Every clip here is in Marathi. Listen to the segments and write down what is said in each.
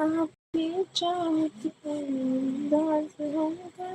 आपकी चाहत का अंदाज होगा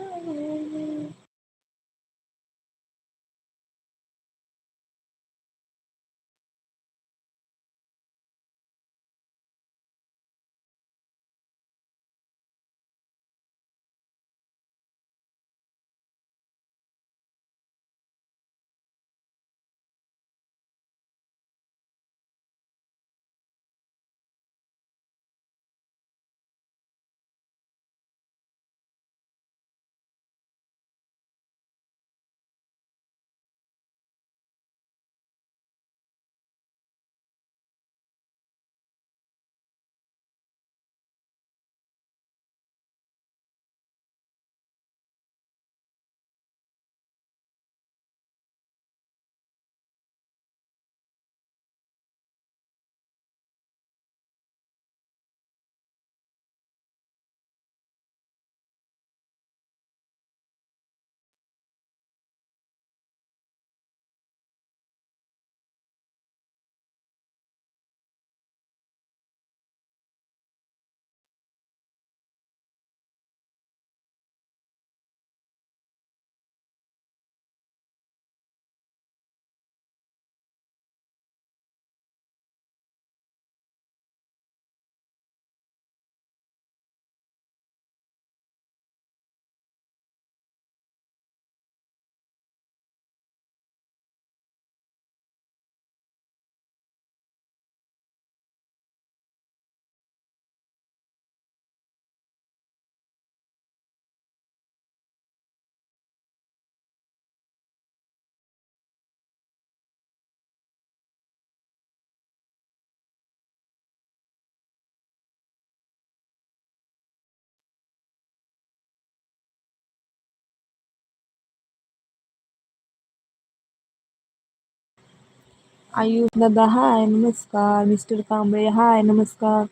आयुष दादा हाय नमस्कार. मिस्टर कांबळे हाय नमस्कार.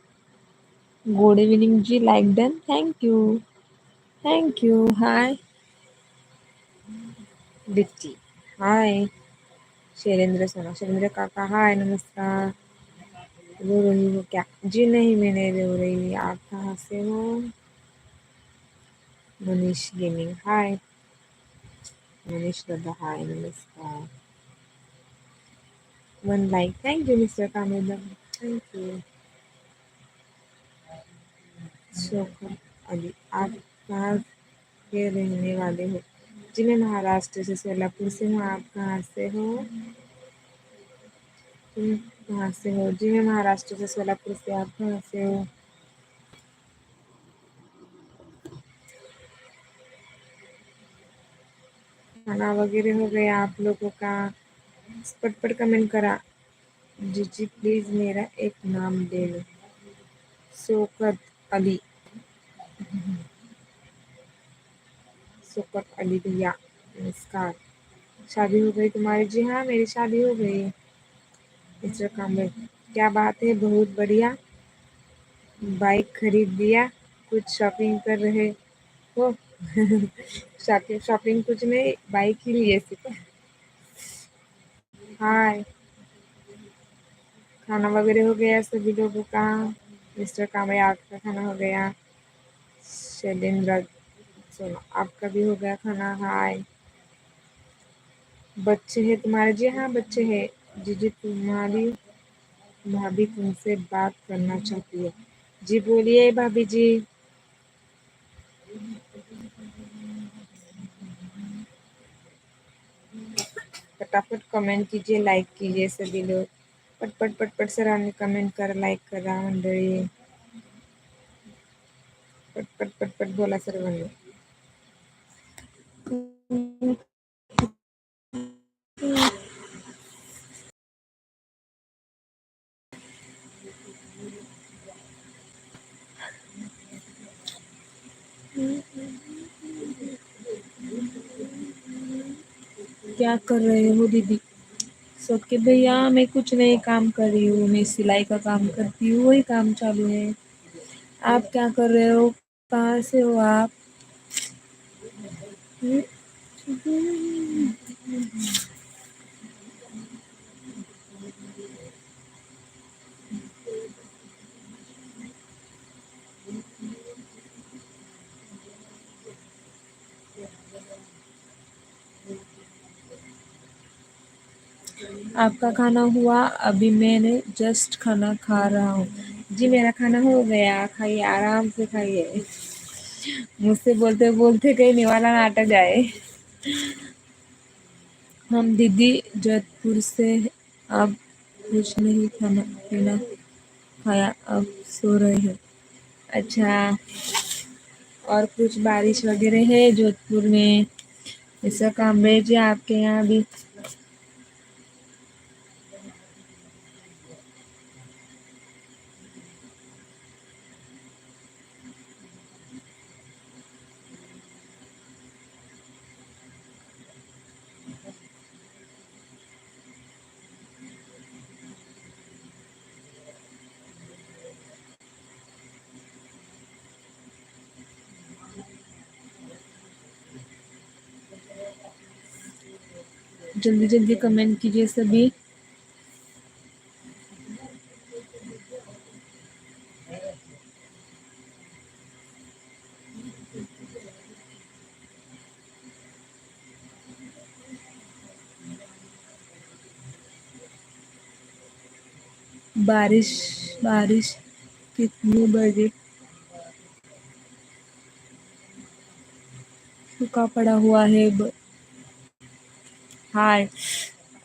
Good evening ji like done thank you you you hi Dipti hi Shailendra सोना शैलेंद्र काका हाय नमस्कार. रो रही हो क्या जी नहीं मैं नहीं रो रही आप कहाँ से हो मनीष गेमिंग हाय मनीष दादा हाय नमस्कार. One like thank you mister कामेदा thank you Shaukat Ali आप कहाँ के रहने वाले हो जी मैं महाराष्ट्र से सोलापुर से हूँ आप कहाँ से हो? तुम कहाँ से हो? जी मैं महाराष्ट्र से सोलापुर से आप कहाँ से हो? खाना वगैरह हो गया आप लोगों का। पटपट कमेंट करा। जी जी प्लीज़ मेरा एक नाम ले लो शोकत अली। शोकत अली भैया, नमस्कार। शादी हो गई तुम्हारी? जी हाँ मेरी शादी हो गई। मिस्टर कांबे क्या बात है? बहुत बढ़िया। बाइक खरीद लिया, कुछ शॉपिंग कर रहे हो? शॉपिंग शॉपिंग कुछ नहीं, बाइक ही लिए सिर्फ़ हाय। खाना वगैरह हो गया, सभी लोगों का। मिस्टर कांबळे आपका खाना हो गया। शैलेंद्र, सोना, आपका भी हो गया खाना, हाय। बच्चे हैं तुम्हारे? जी हाँ बच्चे हैं। जी जी, तुम्हारी भाभी तुमसे बात करना चाहती है। जी, बोलिए भाभी जी। पटापट कमेंट कीजिए लाईक कीजिए सभी लोग। पटपट पटपट सरांनी कमेंट करा लाईक करा मंडळी। पटपट पटपट बोला सर्वांनी। क्या कर रहे हो दीदी? सोके भैया मैं कुछ नहीं काम कर रही हूँ, मैं सिलाई का काम करती हूँ, वही काम चालू है। आप क्या कर रहे हो? कहाँ से हो आप? आपका खाना हुआ, अभी मैंने जस्ट खाना खा रहा हूँ। जी, मेरा खाना हो गया, खाइए, आराम से खाइए। मुझसे बोलते बोलते कहीं निवाला ना अटक जाए। हम दीदी जोधपुर से अब कुछ नहीं खाना, पीना खाया, अब सो रहे हैं। अच्छा और कुछ बारिश वगैरह है जोधपुर में? ऐसा काम भेजिए आपके यहाँ भी? जल्दी जल्दी कमेंट कीजिए सभी। बारिश बारिश कितने बजे? सूखा पड़ा हुआ है हाय.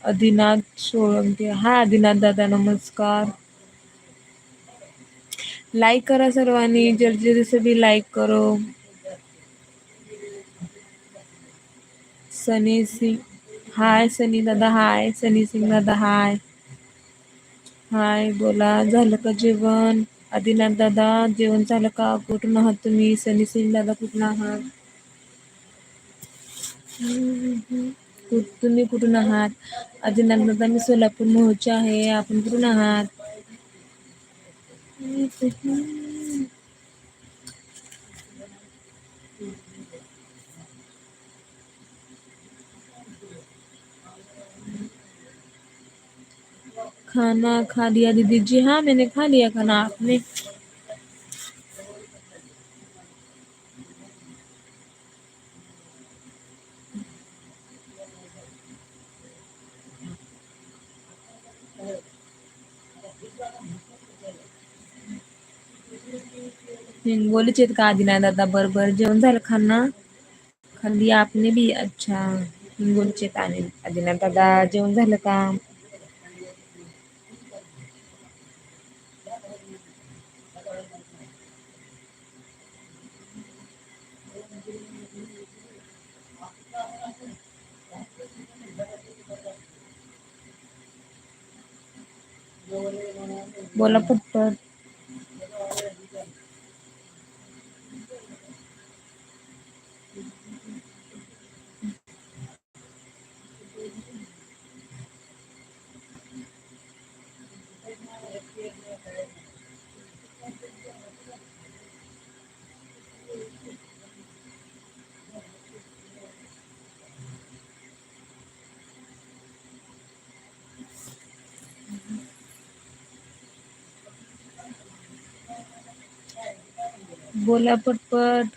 आदिनाथ सोळंके. हाय आदिनाथ दादा नमस्कार. लाईक करा सर्वांनी. जल्दी जल्दी सभी लाईक करो. सनी सिंग. हाय सनी दादा हाय. सनी सिंग दादा हाय. हाय बोला. झालं का जेवण? आदिनाथ दादा जेवण झालं का? कुठून आहात तुम्ही? सनी सिंग दादा कुठून आहात? तुम्ही कुठून आहात? आदिनाथ दादा मी सोलापूर मोहचे आहे आपण कुठून आहात? खाना खा लिया दीदी जी हाँ मैंने खा लिया खाना आपने। हिंगोलीचे आहेत का आदिनाथ दादा? बरोबर जेवण झालं खाना खाल्ली आपने भी अच्छा. हिंगोलीचे आहेत आदिनाथ दादा. जेवण झालं का? बोला, पटपट. बोला पटपट.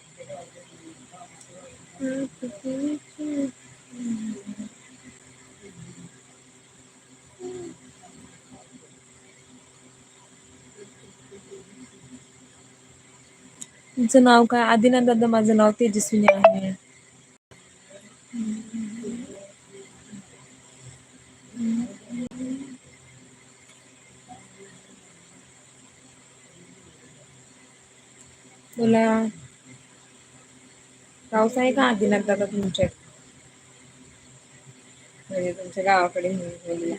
तुमचं नाव काय? आदिनाथ दादा माझं नाव तेजस्विनी आहे बोला पाऊस आहे का आदिनाथ दादा तुमच्या. म्हणजे तुमच्या गावाकडे हिंगोलीला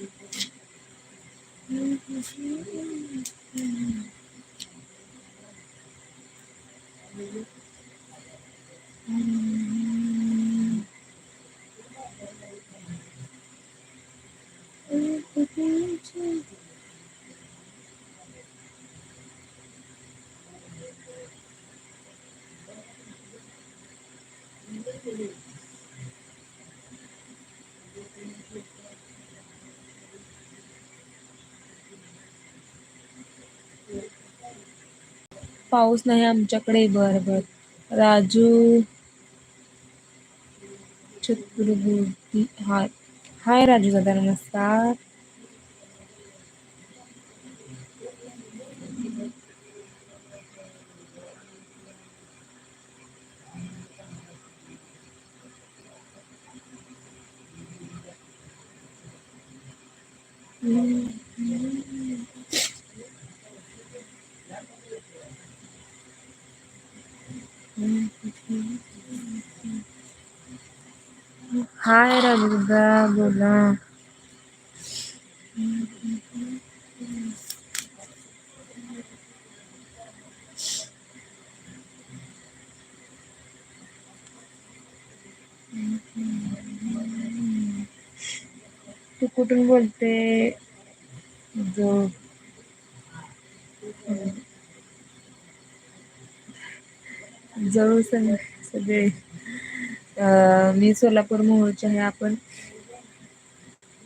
पाऊस नाही आमच्याकडे. बर बर. राजू चतुर्वेदी हाय. हाय राजू दादा नमस्कार. हाय राजू बोला. तू कुठून बोलते? जो. जवळ सगळे. मी सोलापूर मोहोळचे आहे. आपण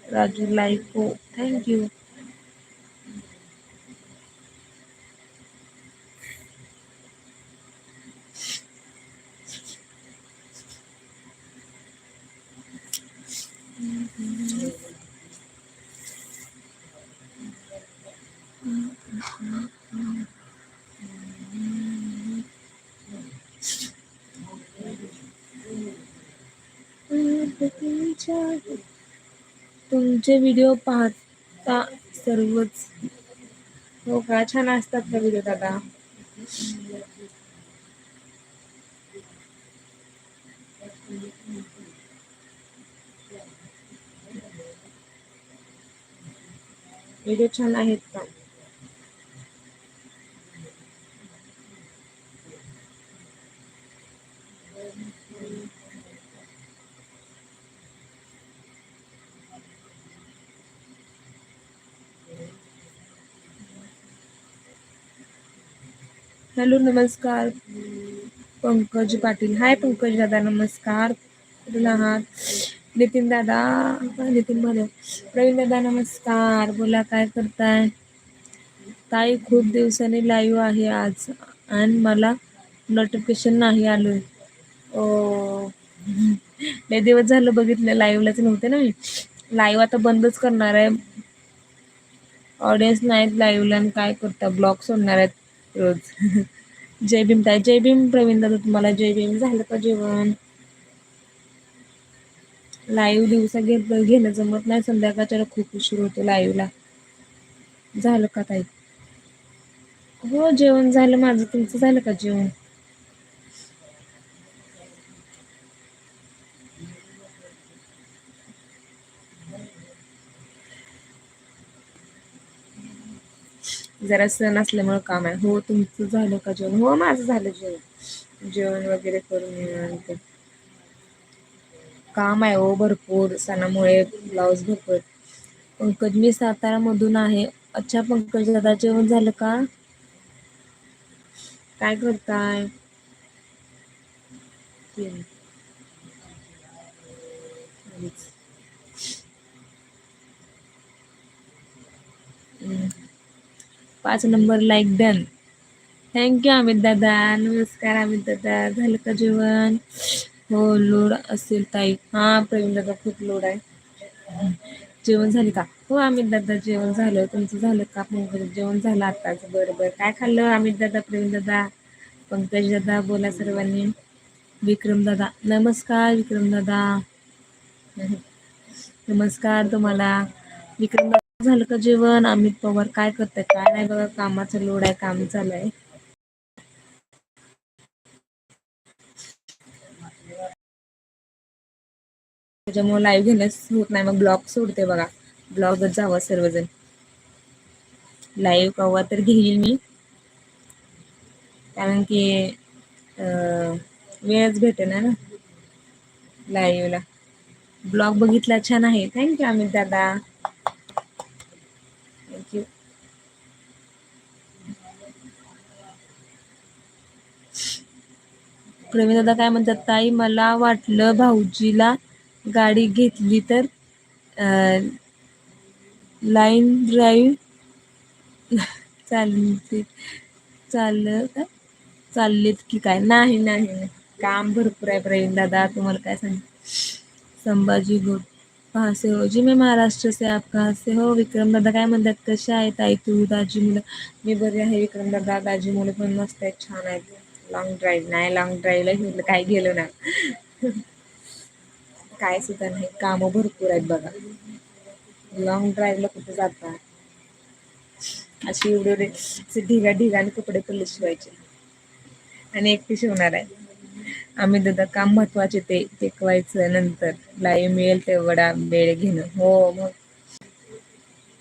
राजू लाईफ हो. इच्छा आहे तुमचे व्हिडिओ पाहता सर्वच हो का छान असतात का व्हिडिओ दादा. व्हिडिओ छान आहेत का? हॅलो नमस्कार. पंकज पाटील. हाय पंकज दादा नमस्कार. कुठून आहात? नितीन दादा. नितीन भले. प्रवीण दादा नमस्कार. बोला काय करताय? ताई खूप दिवसांनी लाईव्ह आहे आज आणि मला नोटिफिकेशन नाही आलं ओ. लय दिवस झालं बघितलं लाईव्हलाच नव्हते ना मी. लाईव्ह आता बंदच करणार आहे. ऑडियन्स नाहीत लाईव्हला आणि काय करता? ब्लॉग सोडणार आहेत. रोज जय भीम ताई जय भीम प्रवीण दादा तुम्हाला जय भीम झालं का जेवण? लाईव्ह दिवसा घेत घेणं जमत नाही संध्याकाळच्या खूप उशीर होतो लाईव्हला झालं का ताई? हो जेवण झालं माझं तुमचं झालं का जेवण? जरा सण असल्यामुळे काम आहे हो तुमचं झालं का जेवण हो माझं झालं जेवण. जेवण वगैरे करून निवांत काम आहे हो भरपूर सणामुळे ब्लाऊज भरपूर पंकज मी सातारा मधून आहे अच्छा पंकज दादा जेवण झालं का? काय करताय? हम्म. पाच number like done. Thank you Amit दादा. नमस्कार अमित दादा. झालं का जेवण? हो लोड असेल ताई. हा प्रवीण दादा खूप लोड आहे. जेवण झाले का? हो अमित दादा जेवण झालं. तुमचं झालं का? जेवण झालं आताच. बरं बरं. काय खाल्लं अमित दादा प्रवीण दादा? पंकज दादा बोला सर्वांनी. विक्रमदादा नमस्कार विक्रमदादा नमस्कार तुम्हाला. विक्रम झालं का जेवण? अमित पवार काय करताय काय नाही बघा कामाचा लोड आहे काम चालूय त्याच्यामुळे लाईव्ह घेण्यास होत नाही मग ब्लॉग सोडते बघा. ब्लॉगच जावा सर्वजण. लाईव्ह कव्हा तर घेईल मी. कारण की वेळच भेटे ना. लाईव्हला ब्लॉग बघितला छान आहे. थँक्यू अमित दादा थँक्यू प्रवीण दादा काय म्हणतात ताई मला वाटलं भाऊजीला गाडी घेतली तर लाईन ड्राईव्ह चालते चाल का? चाललेत की काय? नाही नाही काम भरपूर आहे प्रवीण दादा. तुम्हाला काय सांग संभाजी घोट कहा से हो जी मी महाराष्ट्र से आप कहा से हो. विक्रम दादा काय म्हणतात कशा आहेत ताई तू दाजी मुलं मी बरी आहे विक्रम दादा. दाजी मुलं पण मस्त आहेत छान आहेत. लॉंग ड्राईव्ह नाही लॉंग ड्राईव्हला घेतलं काही गेलो ना. काय सुद्धा नाही काम भरपूर आहेत बघा. लॉंग ड्राईव्ह ला कुठे जाता? अशी एवढे एवढे ढिगा ढिगाने कपडे पडले शिवायचे. आणि एकटी शिवणार आहे. आम्ही दादा काम महत्त्वाचे ते टेकवायचं नंतर. लाईव्ह मिळेल तेवढा वेळ घेणं. हो मग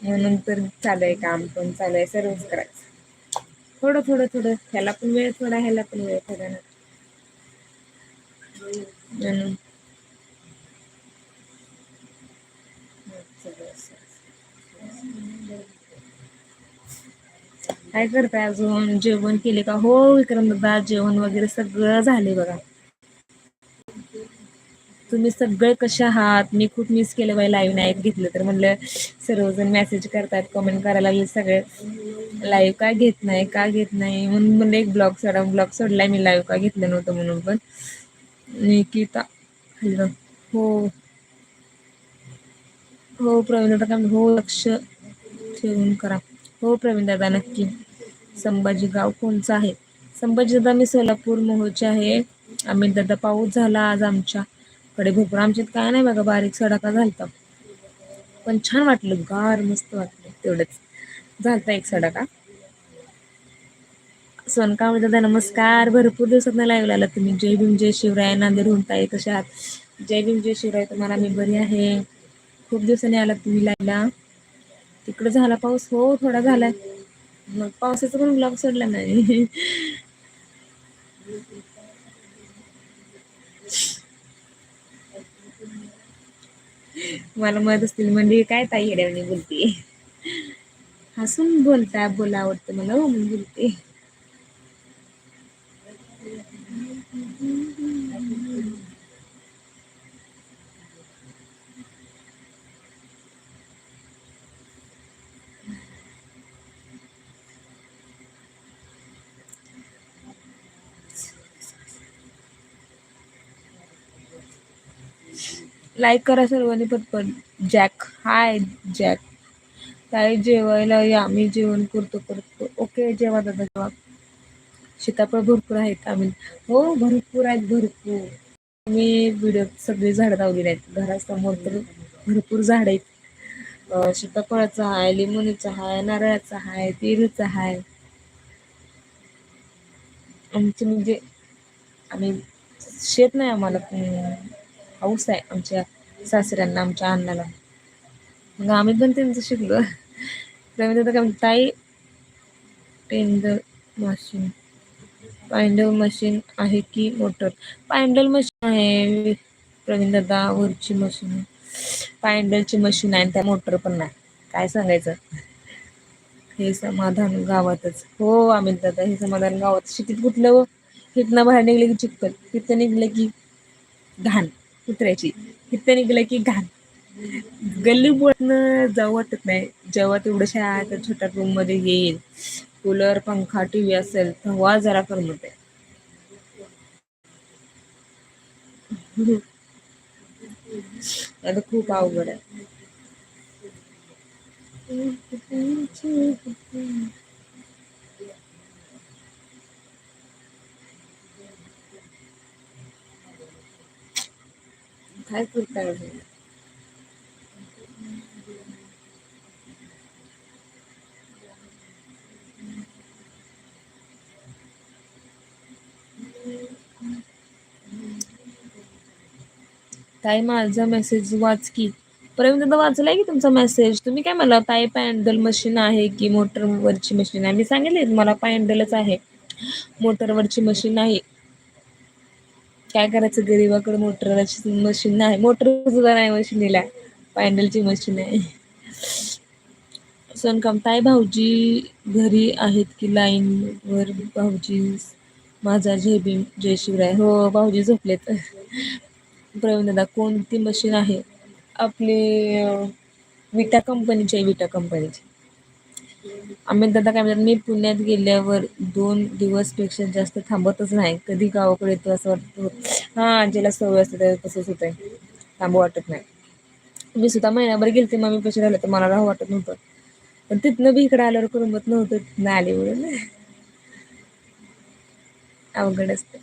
म्हणून तर चालू आहे काम पण चालू आहे सर्वच करायचं. थोडं थोडं थोडं. ह्याला पण वेळ थोडा ह्याला पण वेळ थोडा ना. म्हणून. काय करताय अजून? जेवण केले का? हो विक्रम दादा जेवण वगैरे सगळं झाले बघा. तुम्ही सगळे कशा आहात? मी खूप मिस केलं बाई लाईव्ह नाही घेतलं तर म्हणलं सर्वजण मेसेज करतात कमेंट करायला लागले सगळे. लाईव्ह का घेत नाही का घेत नाही? म्हणून म्हणलं एक ब्लॉग सोडा. ब्लॉग सोडलाय मी लाईव्ह का घेतलं नव्हतं म्हणून पण. निकिता हॅलो. हो. हो प्रवीण दादा? हो लक्ष ठेवून करा. हो प्रवीण दादा नक्की. संभाजी गाव कोणचं आहे? संभाजी दादा मी सोलापूर मोहोळचे आहे. अमित दादा पाऊस झाला आज कडे भरपूर आमच्यात काय नाही बघा बारीक सडाका झालता. पण छान वाटलं गार मस्त वाटलं तेवढंच. झालता एक सडाका. सोनकांबळे दादा नमस्कार भरपूर दिवसात लाईव्ह आला तुम्ही. जय भीम जय शिवराय नांदेडहून ताई कशा आहात? जय भीम जय शिवराय तुम्हाला मी बरी आहे. खूप दिवसांनी आला तुम्ही लाईव्हला तिकडे झाला पाऊस? हो थोडा झालाय. मग पावसाचा पण ब्लॉग सोडला नाही. मला मत असतील म्हणजे काय ताई येड्यावानी बोलते हसून बोलता बोला आवडतं मला हो म्हणून बोलते. लाईक करा सर्वांनी पटपट. जॅक हाय जॅक काय जेवायला या. मी जेवण करतो करतो. ओके जेवा दादा जेवा. सीताफळ भरपूर आहेत आम्ही. हो भरपूर आहेत भरपूर. मी व्हिडिओ सगळी झाडं लावलेली आहेत. घरासमोर तर भरपूर झाड आहेत. सीताफळाचं आहे लिंबूचं आहे नारळाचं आहे पेरूचं आहे आमचे म्हणजे आम्ही शेत नाही आम्हाला. पण हाऊस आहे आमच्या सासऱ्यांना आमच्या अण्णाला. मग आम्ही पण त्यांचं शिकलो. त्यामुळे आता काय ताई पेंडल मशीन पायंडल मशीन आहे की मोटर? पायंडल मशीन आहे प्रवीण दादा वरची मशीन. पायंडलची मशीन आहे आणि त्या मोटर पण नाही. काय सांगायचं? हे समाधान गावातच. हो अमित दादा हे समाधान गावात. शेतीत कुठलं व? तिथनं बाहेर निघले की चिखल तिथं निघलं की घाण. कुत्र्याची इथं निघलं की घाण. गल्ली बोळातनं जाऊ वाटत नाही. जेव्हा तेवढं तर छोट्या रूममध्ये येईल. कूलर पंखा टीव्ही असेल तेव्हा जरा करमत आहे आता खूप अवघड आहे. काय करताय ताई माझा मेसेज वाच की. प्रेम दादा वाचलाय की तुमचा मेसेज तुम्ही काय मला ताई पॅन्डल मशीन आहे की मोटरवरची मशीन आहे? मी सांगितले मला पॅन्डलच आहे. मोटरवरची मशीन आहे. काय करायचं? गरीबाकडे मोटर मशीन नाही. मोटर सुद्धा नाही मशीनीला पॅन्डलची मशीन आहे. सोनकाम ताय भाऊजी घरी आहेत की लाईन वर? भाऊजी माझा जय भीम जय शिवराय. हो भाऊजी झोपलेत. प्रवीण दादा कोणती मशीन आहे? आपली विटा कंपनीची आहे विटा कंपनीची अमित दादा काय म्हणतात मी पुण्यात गेल्यावर दोन दिवसपेक्षा जास्त थांबतच नाही कधी गावाकडे येतो असं वाटतं हा ज्याला सवय असते त्याला तसंच होतंय थांबू वाटत नाही मी सुद्धा महिनाभर गेलते मम्मी पैसे राहिले तर मला राहू वाटत नव्हतं. पण तिथनं बी इकडे आल्यावर करमत नव्हतं तिथनं आले म्हणून. अवघड असतं.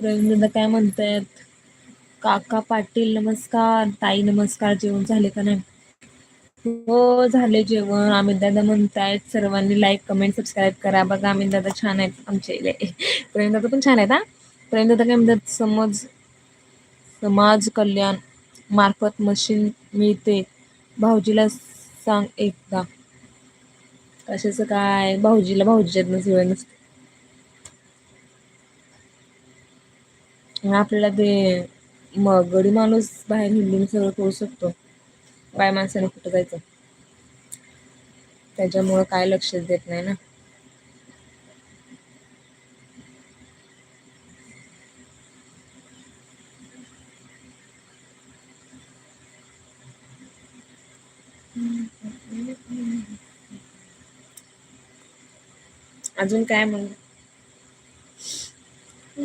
प्रवीण दादा काय म्हणतायत? काका पाटील नमस्कार. ताई नमस्कार. जेवण झाले का नाही? हो झाले जेवण. अमित दादा म्हणतायत सर्वांनी लाईक कमेंट सबस्क्राईब करा. बघा अमित दादा छान आहेत आमचे प्रवीण दादा पण छान आहेत हा? प्रवीण दादा काय म्हणतात? समज समाज कल्याण मार्फत मशीन मिळते. भाऊजीला सांग एकदा. कशाचं काय? भाऊजीला भाऊजीच्यातनच वेळ नसते आपल्याला ते मग गडी माणूस बाहेर हिंडून सगळं करू शकतो. बाय माणसाने कुठं जायचं त्याच्यामुळं काय लक्षच देत नाही ना. अजून काय मग? अ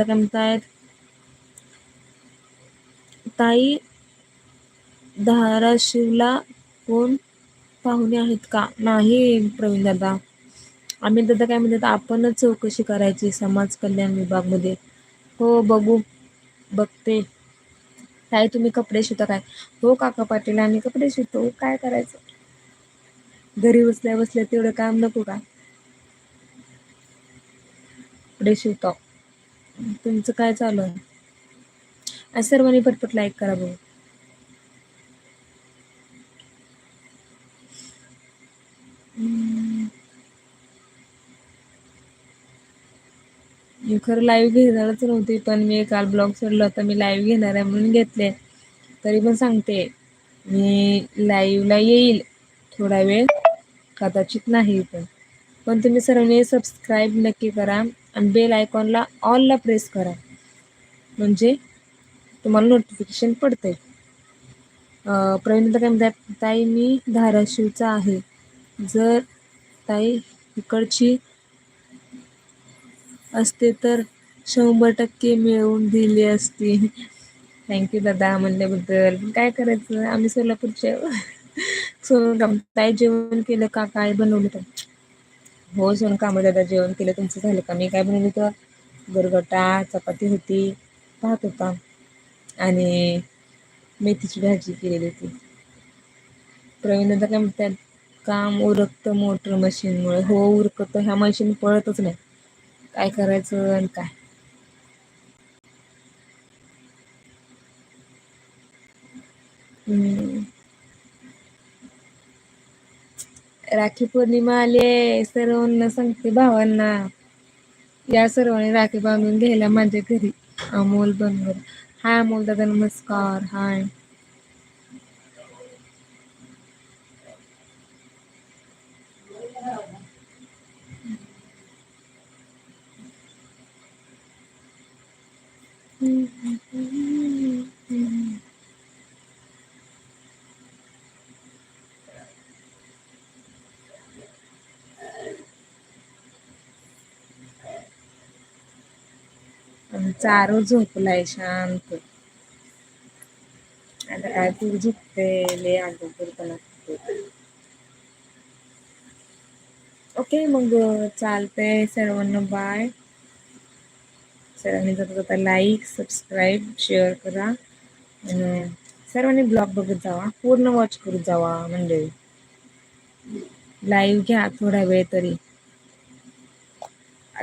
काय म्हणतायत ताई धाराशिवला कोण पाहुणे आहेत का? नाही प्रवीण दादा. अमित दादा काय म्हणतात आपणच चौकशी करायची समाज कल्याण विभागमध्ये हो बघू बघते. ताई तुम्ही कपडे शिवता काय? हो काका पाटील आम्ही कपडे शिवतो काय करायचं. घरी बसल्या बसल्या तेवढं काम नको का? कपडे शिवतो. तुमचं काय चालू आहे? सर्वांनी पटपट लाईक करा बघू. हम्म. मी खरं लाईव्ह घेणारच नव्हती पण मी काल ब्लॉग सोडला होता मी लाईव्ह घेणार आहे म्हणून घेतले. तरी पण सांगते मी लाईव्हला येईल थोडा वेळ कदाचित नाही पण. पण तुम्ही सर्वांनी सबस्क्राईब नक्की करा आणि बेल आयकॉनला ऑलला प्रेस करा म्हणजे तुम्हाला नोटिफिकेशन पडते प्रवीण काय म्हणतात ताई मी धाराशिवचा आहे. जर ताई इकडची असते तर शंभर टक्के मिळवून दिली असती. थँक्यू दादा म्हणल्याबद्दल पण काय करायचं आम्ही सोलापूरचे सोनकाम काय ताई जेवण केलं का काय बनवलं? हो सोनकाम दादा जेवण केलं तुमचं झालं का? मी काय बनवलं होतं गरगटा, चपाती होती, भात होता. आणि मेथीची भाजी केलेली होती. प्रवीण दादा काय म्हणतात काम उरकतं मोटर मशीनमुळे हो उरकतं ह्या मशीन पळतच नाही. काय करायचं आणि काय? हम्म. राखी पौर्णिमा आलीय सर्वांना सांगते भावांना. या सर्वांनी राखी बांधून घ्यायला माझ्या घरी. अमोल बनवर हाय अमोल दादा नमस्कार. हाय. चारो झोपलाय शांत. आता काय तू झोपते लय अगोदर ओके मग चालतंय सर्वांना बाय. सर्वांनी जाता जाता लाईक, सबस्क्राईब, शेअर करा. अन सर्वांनी ब्लॉग बघत जावा. पूर्ण वॉच करत जावा म्हणजे. लाईव्ह घ्या थोडा वेळ तरी.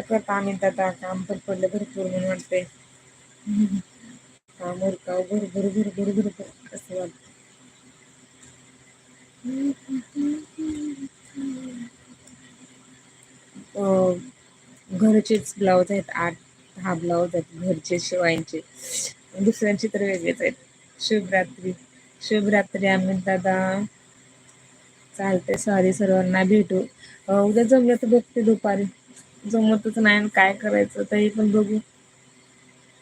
करता आम्ही आता काम पण पडलं भरपूर म्हणून वाटते हा मुरकाव भर भर भर भर भर भर वाटत. घरचेच ब्लाउज आहेत आठ. हा ब्लाऊज आहेत घरचे शिवायचे दुसऱ्यांचे तर वेगळेच आहेत. शिवरात्री शिवरात्री अमित दादा. चालते सॉरी सर्वांना भेटू. उद्या जमलं तर बघते दुपारी. जमतच नाही आणि काय करायचं तरी पण बघू.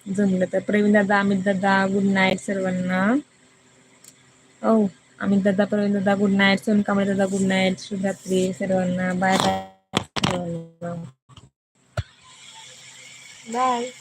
जमलं तर. प्रवीण दादा अमित दादा गुड नाईट सर्वांना. हो अमित दादा प्रवीण दादा गुड नाईट सोनकांबळे दादा गुड नाईट शुभरात्री सर्वांना. बाय बाय सर्वांना बाय